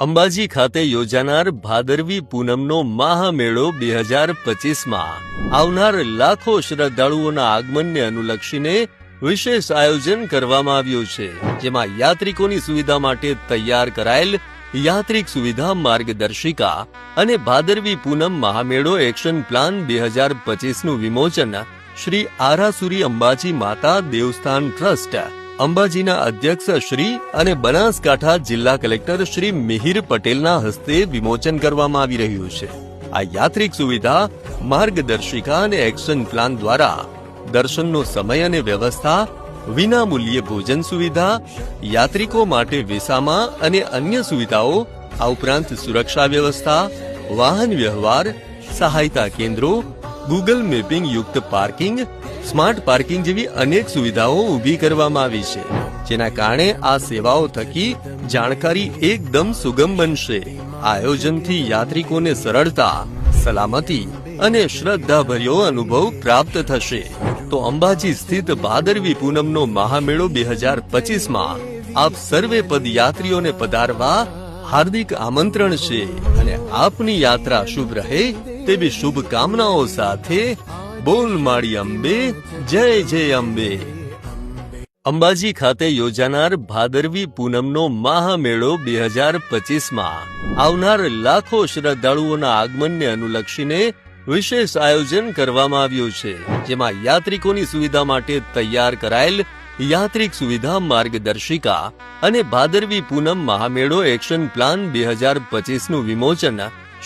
અંબાજી ખાતે યોજાનાર ભાદરવી પૂનમનો મહામેળો બે હજાર પચીસમાં. આવનાર લાખો શ્રદ્ધાળુઓના આગમનને અનુલક્ષીને વિશેષ આયોજન કરવામાં આવ્યું છે, જેમાં યાત્રિકોની સુવિધા માટે તૈયાર કરાયેલ યાત્રિક સુવિધા માર્ગદર્શિકા અને ભાદરવી પૂનમ મહામેળો એક્શન પ્લાન બે હજાર પચીસનું વિમોચન શ્રી આરાસુરી અંબાજી માતા દેવસ્થાન ટ્રસ્ટ અંબાજીના અધ્યક્ષ શ્રી અને બનાસકાંઠા જિલ્લા કલેક્ટર શ્રી મિહિર પટેલના હસ્તે વિમોચન કરવામાં આવી રહ્યું છે. આ યાત્રિક સુવિધા માર્ગદર્શિકા અને એક્શન પ્લાન દ્વારા દર્શનનો સમય અને વ્યવસ્થા વિના મૂલ્યે ભોજન સુવિધા, યાત્રિકો માટે વિસામા અને અન્ય સુવિધાઓ, આ ઉપરાંત સુરક્ષા વ્યવસ્થા, વાહન વ્યવહાર, સહાયતા કેન્દ્રો, ગૂગલ મેપિંગ યુક્ત પાર્કિંગ સ્માર્ટ પાર્કિંગ જેવી અનેક સુવિધાઓ ઊભી કરવામાં આવી છે, જેના કારણે આ સેવાઓ થકી જાણકારી એકદમ સુગમ બનશે. આયોજનથી યાત્રિકોને સરળતા, સલામતી અને શ્રદ્ધાભર્યો અનુભવ પ્રાપ્ત થશે. તો અંબાજી સ્થિત ભાદરવી પૂનમનો મહામેળો બે હજાર પચીસમાં આપ સર્વે પદયાત્રીઓને પધારવા હાર્દિક આમંત્રણ છે. અને આપની યાત્રા શુભ રહે તેવી શુભકામનાઓ સાથે બોલ માળી અંબે, જય જય અંબે. અંબાજી ખાતે યોજાનાર ભાદરવી પૂનમનો મહામેળો બે હજાર પચીસમાં. આવનાર લાખો શ્રદ્ધાળુઓના આગમનને અનુલક્ષીને વિશેષ આયોજન કરવામાં આવ્યું છે, જેમાં યાત્રિકોની સુવિધા માટે તૈયાર કરાયેલ યાત્રિક સુવિધા માર્ગદર્શિકા અને ભાદરવી પૂનમ મહામેળો એક્શન પ્લાન બે હજાર પચીસનું વિમોચન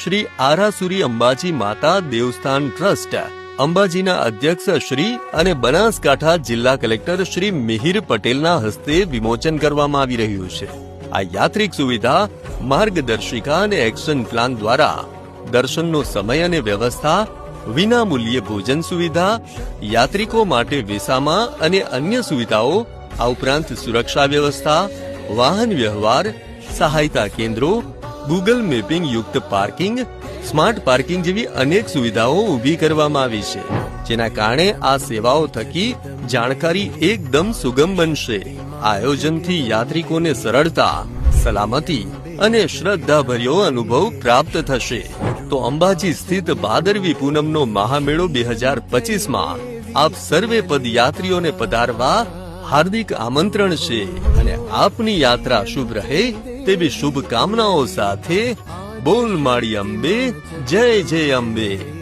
શ્રી આરાસુરી અંબાજી માતા દેવસ્થાન ટ્રસ્ટ અંબાજીના અધ્યક્ષ શ્રી અને બનાસકાંઠા જિલ્લા કલેક્ટર શ્રી મિહિર પટેલના હસ્તે વિમોચન કરવામાં આવી રહ્યું છે. આ યાત્રિક સુવિધા માર્ગદર્શિકા અને એક્શન પ્લાન દ્વારા દર્શનનો સમય અને વ્યવસ્થા વિના મૂલ્યે ભોજન સુવિધા, યાત્રિકો માટે વિસામા અને અન્ય સુવિધાઓ, આ ઉપરાંત સુરક્ષા વ્યવસ્થા, વાહન વ્યવહાર, સહાયતા કેન્દ્રો, ગૂગલ મેપિંગ યુક્ત પાર્કિંગ સ્માર્ટ પાર્કિંગ જેવી અનેક સુવિધાઓ ઊભી કરવામાં આવી છે, જેના કારણે આ સેવાઓ થકી જાણકારી એકદમ સુગમ બનશે. આયોજનથી યાત્રિકોને સરળતા, સલામતી અને શ્રદ્ધાભર્યો અનુભવ પ્રાપ્ત થશે. તો અંબાજી સ્થિત ભાદરવી પૂનમનો મહામેળો બે હજાર પચીસમાં આપ સર્વે પદયાત્રીઓને પધારવા હાર્દિક આમંત્રણ છે અને આપની યાત્રા શુભ રહે તેવી શુભકામનાઓ સાથે બોલ મારી અંબે જય જય અંબે.